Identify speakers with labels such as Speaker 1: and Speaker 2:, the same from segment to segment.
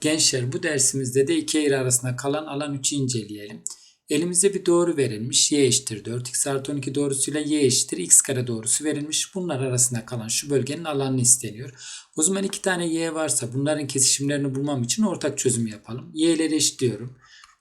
Speaker 1: Gençler bu dersimizde de iki eğri arasında kalan alan 3'ü inceleyelim. Elimizde bir doğru verilmiş. y eşittir 4. x artı 12 doğrusuyla y eşittir x kare doğrusu verilmiş. Bunlar arasında kalan şu bölgenin alanını isteniyor. O zaman iki tane y varsa bunların kesişimlerini bulmam için ortak çözüm yapalım. y'leri eşitliyorum.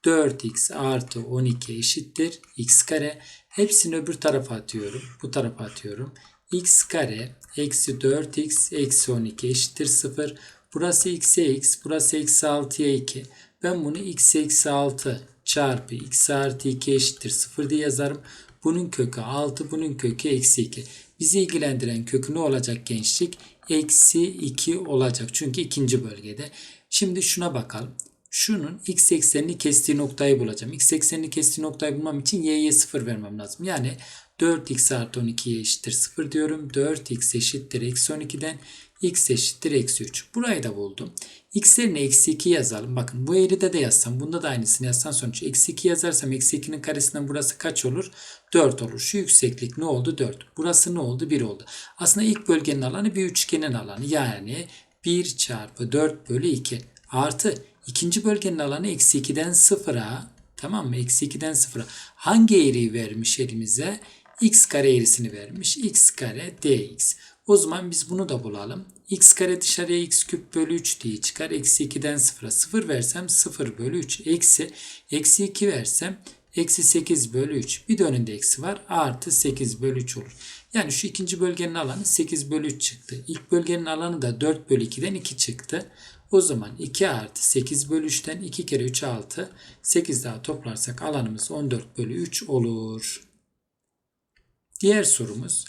Speaker 1: 4x artı 12 eşittir x kare. Hepsini öbür tarafa atıyorum. Bu tarafa atıyorum. x kare eksi 4x eksi 12 eşittir 0. Burası x'e x, burası eksi 6'ya 2. Ben bunu x eksi 6 çarpı x artı 2 eşittir 0 diye yazarım. Bunun kökü 6, bunun kökü eksi 2. Bizi ilgilendiren kökü ne olacak gençlik? Eksi 2 olacak. Çünkü ikinci bölgede. Şimdi şuna bakalım. Şunun x eksenini kestiği noktayı bulacağım. X eksenini kestiği noktayı bulmam için y'ye 0 vermem lazım. Yani 4x artı 12'ye eşittir 0 diyorum. 4x eşittir eksi 12'den x eşittir eksi 3. Burayı da buldum. x yerine eksi 2 yazalım. Bakın bu eğride de yazsam bunda da aynısını yazsam sonuç eksi 2 yazarsam eksi 2'nin karesinden burası kaç olur? 4 olur. Şu yükseklik ne oldu? 4. Burası ne oldu? 1 oldu. Aslında ilk bölgenin alanı bir üçgenin alanı. Yani 1 çarpı 4 bölü 2 artı ikinci bölgenin alanı eksi 2'den 0'a tamam mı? Eksi 2'den 0'a hangi eğriyi vermiş elimize? x kare eğrisini vermiş. x kare dx. O zaman biz bunu da bulalım. x kare dışarıya x küp bölü 3 diye çıkar. Eksi 2'den 0'a 0 versem 0 bölü 3. Eksi, eksi 2 versem eksi 8 bölü 3. Bir de önünde eksi var. Artı 8 bölü 3 olur. Yani şu ikinci bölgenin alanı 8 bölü 3 çıktı. İlk bölgenin alanı da 4 bölü 2'den 2 çıktı. O zaman 2 artı 8 bölü 3'ten 2 kere 3 6. 8 daha toplarsak alanımız 14 bölü 3 olur. Diğer sorumuz.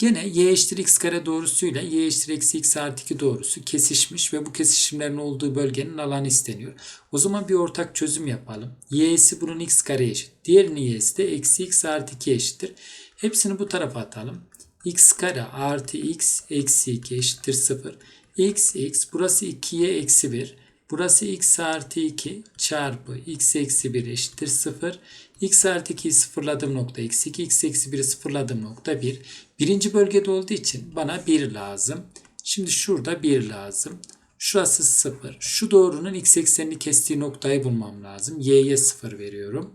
Speaker 1: Gene y eşittir x kare doğrusuyla y eşittir eksi x artı 2 doğrusu kesişmiş ve bu kesişimlerin olduğu bölgenin alanı isteniyor. O zaman bir ortak çözüm yapalım. y'si bunun x kare eşit. Diğerinin y'si de eksi x artı 2 eşittir. Hepsini bu tarafa atalım. x kare artı x eksi 2 eşittir 0. x x burası 2'ye eksi 1. Burası x artı 2 çarpı x eksi 1 eşittir 0. x artı 2'yi sıfırladığım nokta eksi 2. x eksi 1'i sıfırladığım nokta 1. Birinci bölgede olduğu için bana 1 lazım. Şimdi şurada 1 lazım. Şurası 0. Şu doğrunun x eksenini kestiği noktayı bulmam lazım. y'ye 0 veriyorum.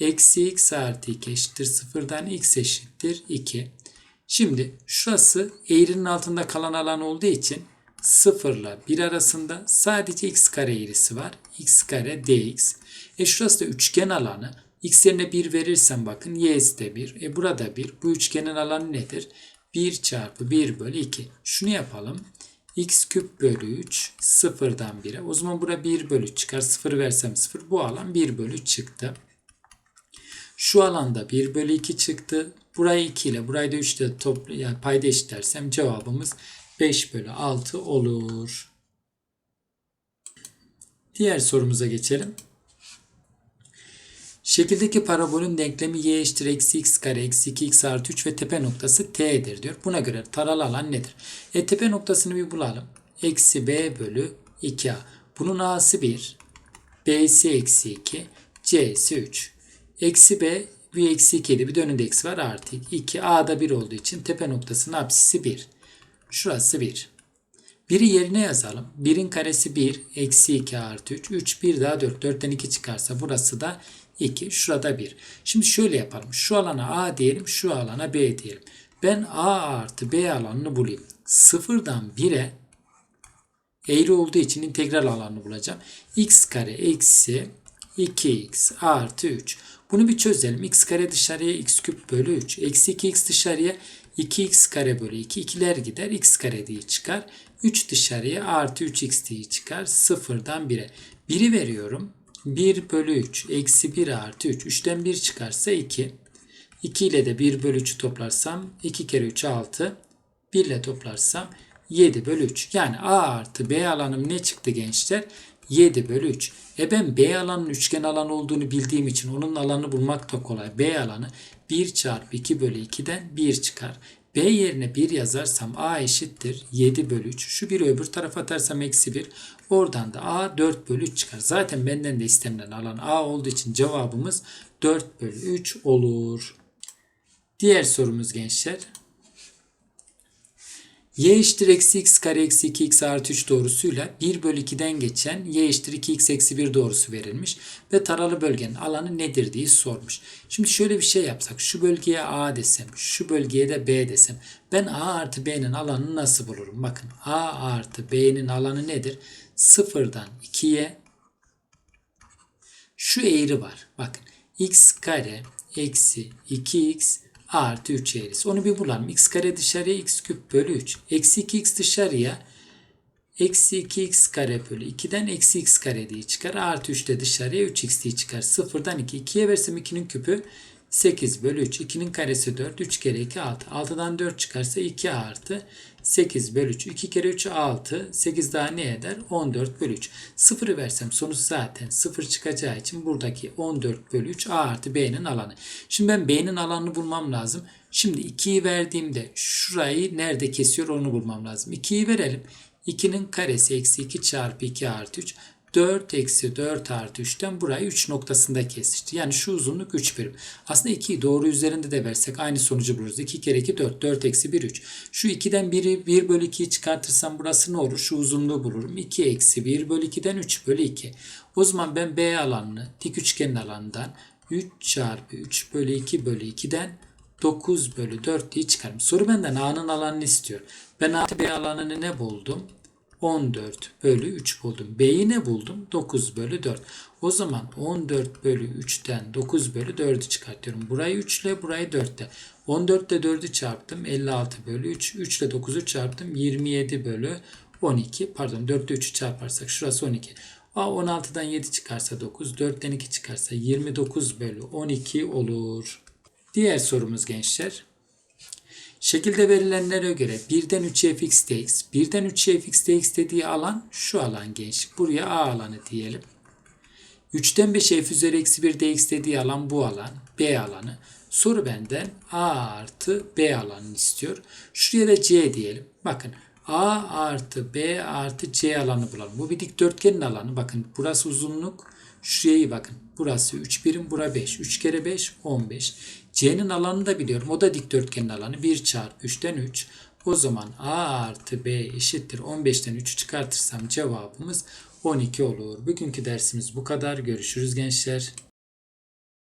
Speaker 1: Eksi x artı 2 eşittir 0'dan x eşittir 2. Şimdi şurası eğrinin altında kalan alan olduğu için 0 ile 1 arasında sadece x kare eğrisi var. x kare dx. E şurası da üçgen alanı. x yerine 1 verirsem bakın y'si de 1. E burada 1. Bu üçgenin alanı nedir? 1 çarpı 1 bölü 2. Şunu yapalım. x küp bölü 3 sıfırdan 1'e. O zaman bura 1 bölü 3 çıkar. 0 versem 0. Bu alan 1 bölü 3 çıktı. Şu alanda 1 bölü 2 çıktı. Burayı 2 ile burayı da 3 ile yani payda eşitlersem cevabımız 5 bölü 6 olur. Diğer sorumuza geçelim. Şekildeki parabolün denklemi y eşittir eksi x kare eksi 2x artı 3 ve tepe noktası t'dir diyor. Buna göre taralı alan nedir? E tepe noktasını bir bulalım. Eksi b bölü 2a. Bunun a'sı 1. b'si eksi 2. c'si 3. Eksi b bir eksi 2 idi. Bir de önünde eksi var artı 2. a'da 1 olduğu için tepe noktasının apsisi 1. Şurası 1. 1'i yerine yazalım. 1'in karesi 1. Eksi 2 artı 3. 3 1 daha 4. 4'ten 2 çıkarsa burası da 2. Şurada 1. Şimdi şöyle yapalım. Şu alana A diyelim. Şu alana B diyelim. Ben A artı B alanını bulayım. Sıfırdan 1'e eğri olduğu için integral alanını bulacağım. x kare eksi 2x artı 3. Bunu bir çözelim. x kare dışarıya x küp bölü 3. Eksi 2x dışarıya 2x kare bölü 2. İkiler gider. x kare diye çıkar. 3 dışarıya artı 3x diye çıkar. Sıfırdan 1'e. 1'i veriyorum. 1 bölü 3 eksi 1 artı 3. 3'ten 1 çıkarsa 2. 2 ile de 1 bölü 3'ü toplarsam 2 kere 3 6. 1 ile toplarsam 7 bölü 3. Yani A artı B alanım ne çıktı gençler? 7 bölü 3. E ben B alanın üçgen alan olduğunu bildiğim için onun alanını bulmak da kolay. B alanı 1 çarpı 2 bölü 2'den 1 çıkar. B yerine 1 yazarsam A eşittir 7 bölü 3. Şu 1'i öbür tarafa atarsam eksi 1. Oradan da A 4 bölü 3 çıkar. Zaten benden de istenilen alan A olduğu için cevabımız 4 bölü 3 olur. Diğer sorumuz gençler. Y eşittir eksi x kare eksi 2x artı 3 doğrusuyla 1 bölü 2'den geçen y eşittir 2x eksi 1 doğrusu verilmiş ve taralı bölgenin alanı nedir diye sormuş. Şimdi şöyle bir şey yapsak şu bölgeye a desem şu bölgeye de b desem ben a artı b'nin alanını nasıl bulurum? Bakın a artı b'nin alanı nedir? Sıfırdan 2'ye şu eğri var. Bakın x kare eksi 2x artı 3 eğrisi. Onu bir bulalım. x kare dışarıya x küp bölü 3. Eksi 2x dışarıya eksi 2x kare bölü 2'den eksi x kare diye çıkar. Artı 3 de dışarıya 3x diye çıkar. Sıfırdan 2. 2'ye versem 2'nin küpü 8 bölü 3. 2'nin karesi 4. 3 kere 2 6. 6'dan 4 çıkarsa 2 artı 8 bölü 3. 2 kere 3 6. 8 daha ne eder? 14 bölü 3. Sıfırı versem sonuç zaten 0 çıkacağı için buradaki 14 bölü 3 A artı B'nin alanı. Şimdi ben B'nin alanını bulmam lazım. Şimdi 2'yi verdiğimde şurayı nerede kesiyor onu bulmam lazım. 2'yi verelim. 2'nin karesi eksi 2 çarpı 2 artı 3. 4 eksi 4 artı 3'ten burayı 3 noktasında kesişti. Yani şu uzunluk 3 birim. Aslında 2'yi doğru üzerinde de versek aynı sonucu buluruz. 2 kere 2 4. 4 eksi 1 3. Şu 2'den 1'i 1 bölü 2'yi çıkartırsam burası ne olur? Şu uzunluğu bulurum. 2 eksi 1 bölü 2'den 3 bölü 2. O zaman ben B alanını dik üçgenin alanından 3 çarpı 3 bölü 2 bölü 2'den 9 bölü 4 diye çıkarım. Soru benden A'nın alanını istiyor. Ben A B alanını ne buldum? 14 bölü 3 buldum. B'yi ne buldum? 9 bölü 4. O zaman 14 bölü 3'ten 9 bölü 4'ü çıkartıyorum. Burayı 3 ile burayı 4 ile. 14 ile 4'ü çarptım. 56 bölü 3. 3 ile 9'u çarptım. 27 bölü 12. Pardon 4 ile 3'ü çarparsak şurası 12. A 16'dan 7 çıkarsa 9. 4'ten 2 çıkarsa 29 bölü 12 olur. Diğer sorumuz gençler. Şekilde verilenlere göre 1'den 3'e fx dx, 1'den 3'e fx dx dediği alan şu alan gençlik. Buraya A alanı diyelim. 3'ten 5'e f üzeri eksi 1 dx dediği alan bu alan. B alanı. Soru benden A artı B alanını istiyor. Şuraya da C diyelim. Bakın A artı B artı C alanı bulalım. Bu bir dikdörtgenin alanı. Bakın burası uzunluk. Şuraya bakın. Burası 3 birim, bura 5. 3 kere 5, 15. C'nin alanını da biliyorum. O da dikdörtgenin alanı. 1 çarpı 3'ten 3. O zaman A artı B eşittir. 15'ten 3'ü çıkartırsam cevabımız 12 olur. Bugünkü dersimiz bu kadar. Görüşürüz gençler.